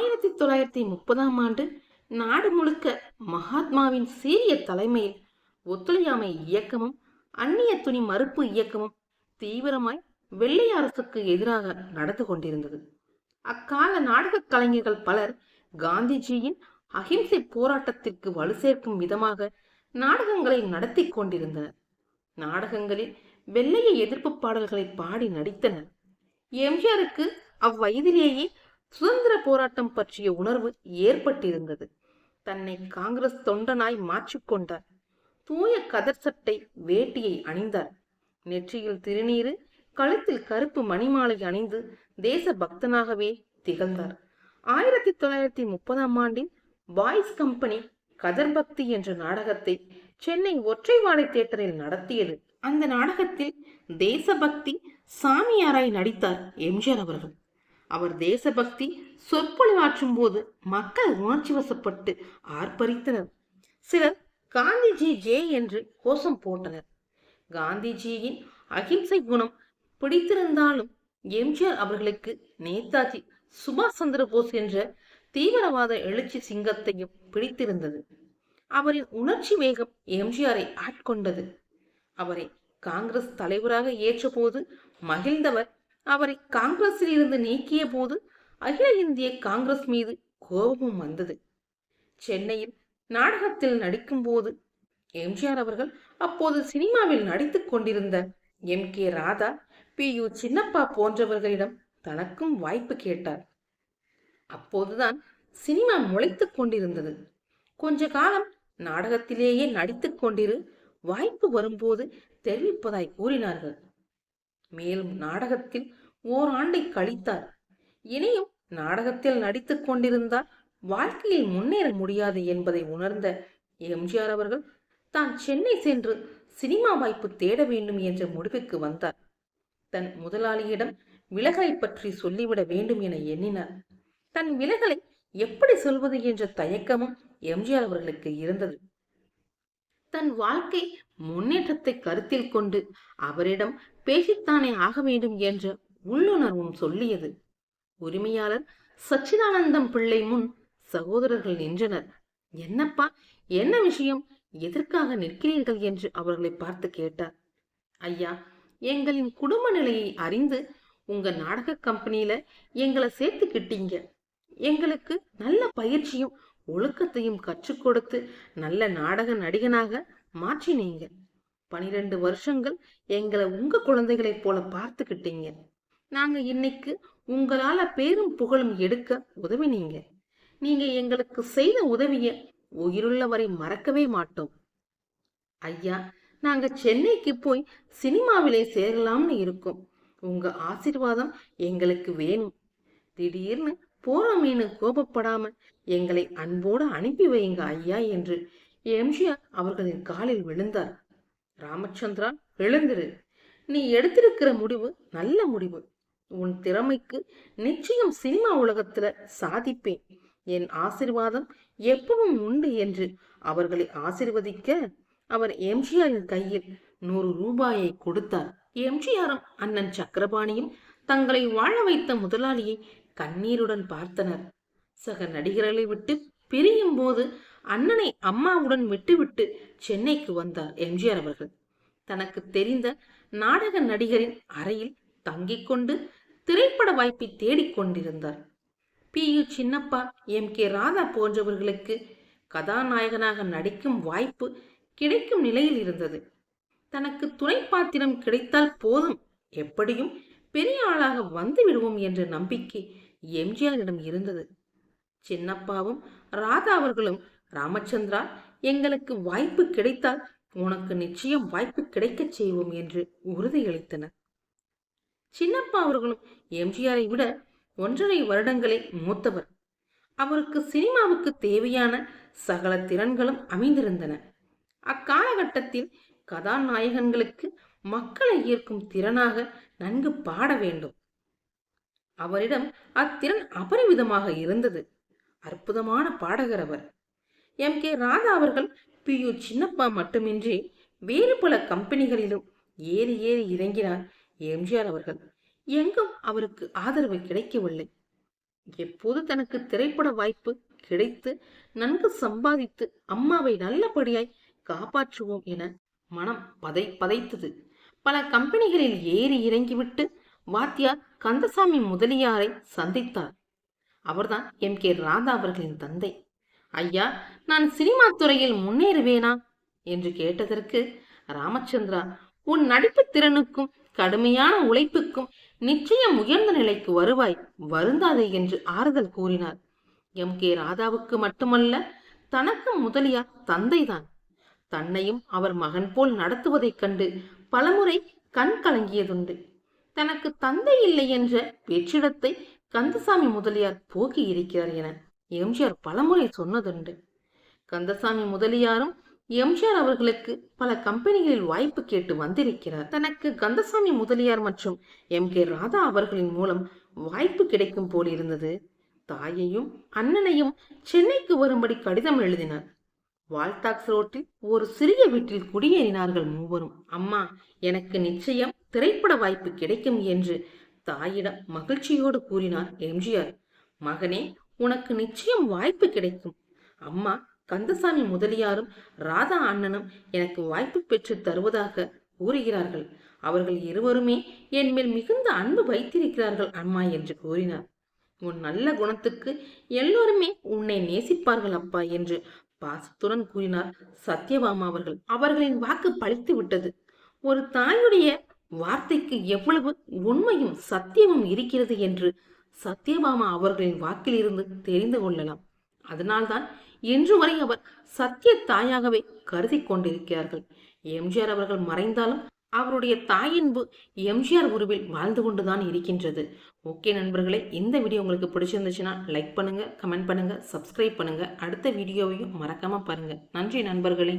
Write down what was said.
ஆயிரத்தி தொள்ளாயிரத்தி முப்பதாம் ஆண்டு நாடு முழுக்க மகாத்மாவின் சீரிய தலைமையில் ஒத்துழையாமை இயக்கமும் அந்நிய துணி மறுப்பு இயக்கமும் தீவிரமாய் வெள்ளை அரசுக்கு எதிராக நடந்து கொண்டிருந்தது. அக்கால நாடகக் கலைஞர்கள் பலர் காந்திஜியின் அகிம்சை போராட்டத்திற்கு வலு சேர்க்கும் விதமாக நாடகங்களை நடத்தி கொண்டிருந்தனர். நாடகங்களில் வெள்ளைய எதிர்ப்பு பாடல்களை பாடி நடித்தனர். எம்ஜிஆருக்கு அவ்வயதிலேயே சுதந்திர போராட்டம் பற்றிய உணர்வு ஏற்பட்டிருந்தது. தன்னை காங்கிரஸ் தொண்டனாய் மாற்றிக்கொண்டார் தூய கதர் சட்டை வேட்டியை அணிந்தார். நெற்றியில் திருநீறு கழுத்தில் கருப்பு மணிமாலை அணிந்து தேச பக்தனாகவே திகழ்ந்தார். ஆயிரத்தி தொள்ளாயிரத்தி முப்பதாம் ஆண்டில் பாய்ஸ் கம்பெனி கதர் பக்தி என்ற நாடகத்தை சென்னை ஒற்றைவாடை தியேட்டரில் நடத்தியது. அந்த நாடகத்தில் தேசபக்தி சாமியாராய் நடித்தார் எம்ஜிஆர் அவர்கள். அவர் தேசபக்தி சொற்பொழிவாற்றும் போது மக்கள் உணர்ச்சி வசப்பட்டு ஆர்ப்பரித்தனர். சிலர் காந்திஜி ஜே என்று கோஷம் போட்டனர். காந்திஜியின் அகிம்சை குணம் பிடித்திருந்தாலும் எம்ஜிஆர் அவர்களுக்கு நேதாஜி சுபாஷ் சந்திர போஸ் என்ற தீவிரவாத எழுச்சி சிங்கத்தையும் பிடித்திருந்தது. அவரின் உணர்ச்சி வேகம் எம்ஜிஆரை ஆட்கொண்டது. அவரை காங்கிரஸ் தலைவராக ஏற்றபோது மகிழ்ந்தவர் அவரை காங்கிரஸில் இருந்து நீக்கிய போது அகில இந்திய காங்கிரஸ் மீது கோபமும் வந்தது. சென்னையில் நாடகத்தில் நடிக்கும்போது எம்ஜிஆர் அவர்கள் அப்போது சினிமாவில் நடித்துக் கொண்டிருந்த M K Radha P U Chinnappa போன்றவர்களிடம் தனக்கும் வாய்ப்பு கேட்டார். அப்போதுதான் சினிமா முளைத்துக் கொண்டிருந்தது. கொஞ்ச காலம் நாடகத்திலேயே நடித்துக் கொண்டிரு வாய்ப்பு வரும்போது தெரிவிப்பதாய் கூறினார்கள். மேலும் நாடகத்தில் ஓராண்டை கழித்தார். இனியும் நாடகத்தில் நடித்துக் கொண்டிருந்தால் வாழ்க்கையில் முன்னேற முடியாது என்பதை உணர்ந்த எம்ஜிஆர் அவர்கள் தான் சென்னை சென்று சினிமா வாய்ப்பு தேட வேண்டும் என்ற முடிவுக்கு வந்தார். தன் முதலாளியிடம் விலகலை பற்றி சொல்லிவிட வேண்டும் என எண்ணினார். தன் விலகலை எப்படி சொல்வது என்ற தயக்கமும் எம்ஜிஆர் அவர்களுக்கு இருந்தது. தன் வாழ்க்கை முன்னேற்றத்தை கருத்தில் கொண்டு அவரிடம் பேசித்தானே ஆக வேண்டும் என்ற உள்ளுணர்வும் சொல்லியது. உரிமையாளர் சச்சிதானந்தம் பிள்ளை முன் சகோதரர்கள் நின்றனர். என்னப்பா என்ன விஷயம்? எதற்காக நிற்கிறீர்கள்? என்று அவர்களை பார்த்து கேட்டார். ஐயா எங்களின் குடும்ப நிலையை அறிந்து உங்க நாடக கம்பெனியில எங்களை சேர்த்துக்கிட்டீங்க எங்களுக்கு நல்ல பயிற்சியும் ஒழுக்கத்தையும் கற்றுக் கொடுத்து நல்ல நாடக நடிகனாக மாற்றினீங்க. பனிரெண்டு வருஷங்கள் எங்களை உங்க குழந்தைகளைப் போல பார்த்துக்கிட்டீங்க. நாங்க இன்னைக்கு உங்களால பேரும் புகழும் எடுக்க உதவினீங்க. நீங்க எங்களுக்கு செய்த உதவிய உயிருள்ளவரை மறக்கவே மாட்டோம். ஐயா நாங்க சென்னைக்கு போய் சினிமாவிலே சேரலாம்னு இருக்கோம். உங்க ஆசீர்வாதம் எங்களுக்கு வேணும். திடீர்னு போறோமேனு கோபப்படாம எங்களை அன்போடு அனுப்பி வையுங்க ஐயா என்று எம்ஜிஆர் அவர்களின் காலில் விழுந்தார். ராமச்சந்திரா எழுந்திரு. நீ எடுத்திருக்கிற முடிவு நல்ல முடிவு. உன் திறமைக்கு நிச்சயம் சினிமா உலகத்துல சாதிப்பேன். என் ஆசிர்வாதம் எப்பவும் உண்டு என்று அவர்களை ஆசிர்வதிக்க அவர் எம்ஜிஆரின் கையில் நூறு ரூபாயை கொடுத்தார். எம்ஜிஆரும் அண்ணன் சக்கரபாணியும் தங்களை வாழ வைத்த முதலாளியை கண்ணீருடன் பார்த்தனர். சக நடிகர்களை விட்டு பிரியும் போது அண்ணனை அம்மாவுடன் விட்டுவிட்டு சென்னைக்கு வந்தார் எம்ஜிஆர் அவர்கள். தனக்கு தெரிந்த நாடக நடிகரின் அறையில் தங்கிக் கொண்டு திரைப்பட வாய்ப்பை தேடிக்கொண்டிருந்தார் P. U. Chinnappa M. K. Radha போன்றவர்களுக்கு கதாநாயகனாக நடிக்கும் வாய்ப்பு கிடைக்கும் நிலையில் இருந்தது. தனக்கு துணை பாத்திரம் கிடைத்தால் போதும். எப்படியும் பெரிய ஆளாக வந்து விடுவோம் என்ற நம்பிக்கை எம்ஜிஆரிடம் இருந்தது. சின்னப்பாவும் ராதா அவர்களும் ராமச்சந்திரா எங்களுக்கு வாய்ப்பு கிடைத்தால் உனக்கு நிச்சயம் வாய்ப்பு கிடைக்கச் செய்வோம் என்று உறுதியளித்தனர். சின்னப்பா அவர்களும் எம்ஜிஆரை விட ஒன்றரை வருடங்களை மூத்தவர். அவருக்கு சினிமாவுக்கு தேவையான சகல திறன்களும் அமைந்திருந்தன. அக்காலகட்டத்தில் கதாநாயகன்களுக்கு மக்களை ஈர்க்கும் திறனாக நன்கு பாட வேண்டும். அவரிடம் அத்திறன் அபரிமிதமாக இருந்தது. அற்புதமான பாடகர் அவர். எம். கே. ராதா அவர்கள் பி. யு. சின்னப்பா மட்டுமின்றி வேறு பல கம்பெனிகளிலும் ஏறி ஏறி இறங்கினார். எம்ஜிஆர் அவர்கள் எங்கும் அவருக்கு ஆதரவு கிடைக்கவில்லை. எப்போது தனக்கு திரைப்பட வாய்ப்பு கிடைத்து நன்கு சம்பாதித்து அம்மாவை நல்லபடியாய் காப்பாற்றுவோம் என மனம் பதை பதைத்தது. பல கம்பெனிகளில் ஏறி இறங்கிவிட்டு வாத்தியார் கந்தசாமி முதலியாரை சந்தித்தார். அவர்தான் எம். கே. ராதா அவர்களின் தந்தை. ஐயா நான் சினிமா துறையில் முன்னேறுவேனா? என்று கேட்டதற்கு ராமச்சந்திரா உன் நடிப்பு திறனுக்கும் கடுமையான உழைப்புக்கும் நிச்சயம் உயர்ந்த நிலைக்கு வருவாய் வருந்தாதே என்று ஆறுதல் கூறினார். எம். கே. ராதாவுக்கு மட்டுமல்ல தனக்கும் முதலியார் தந்தைதான். தன்னையும் அவர் மகன் போல் நடத்துவதைக் கண்டு பலமுறை கண் கலங்கியதுண்டு. தனக்கு தந்தை இல்லை என்ற வெற்றிடத்தை கந்தசாமி முதலியார் போக்கி இருக்கிறார் என எம்ஜிஆர் பலமுறை சொன்னதுண்டு. கந்தசாமி முதலியாரும் எம்ஜிஆர் அவர்களுக்கு பல கம்பெனிகளில் வாய்ப்பு கேட்டு வந்திருக்கிறார். தனக்கு கந்தசாமி முதலியார் மற்றும் எம். கே. ராதா அவர்களின் மூலம் வாய்ப்பு கிடைக்கும் போல் இருந்தது. தாயையும் அண்ணனையும் சென்னைக்கு வரும்படி கடிதம் எழுதினார். வால்டாக்ஸ் ரோட்டில் ஒரு சிறிய வீட்டில் குடியேறினார்கள் மூவரும். அம்மா எனக்கு நிச்சயம் திரைப்பட வாய்ப்பு கிடைக்கும் என்று தாயிடம் மகிழ்ச்சியோடு கூறினார் எம்ஜிஆர். மகனே உனக்கு நிச்சயம் வாய்ப்பு கிடைக்கும். அம்மா கந்தசாமி முதலியாரும் ராதா அண்ணனும் எனக்கு வாய்ப்பு பெற்று தருவதாக கூறுகிறார்கள். அவர்கள் இருவருமே என் மேல் மிகுந்த அன்பு வைத்திருக்கிறார்கள் அம்மா என்று கூறினார். உன் நல்ல குணத்துக்கு எல்லோருமே உன்னை நேசிப்பார்கள் அப்பா என்று பாசத்துடன் கூறினார் சத்யபாமா அவர்கள். அவர்களின் வாக்கு பழித்து விட்டது. ஒரு தாயுடைய வார்த்தைக்கு எவ்வளவு உண்மையும் சத்தியமும் இருக்கிறது என்று சத்யபாமா அவர்களின் வாக்கிலிருந்து தெரிந்து கொள்ளலாம். அதனால்தான் இன்று வரை அவர் சத்திய தாயாகவே கருதி கொண்டிருக்கிறார்கள். எம்ஜிஆர் அவர்கள் மறைந்தாலும் அவருடைய தாயின்பு எம்ஜிஆர் உருவில் வாழ்ந்து கொண்டுதான் இருக்கின்றது. ஓகே நண்பர்களே இந்த வீடியோ உங்களுக்கு பிடிச்சிருந்துச்சுன்னா லைக் பண்ணுங்க கமெண்ட் பண்ணுங்க சப்ஸ்கிரைப் பண்ணுங்க. அடுத்த வீடியோவையும் மறக்காம பாருங்க. நன்றி நண்பர்களே.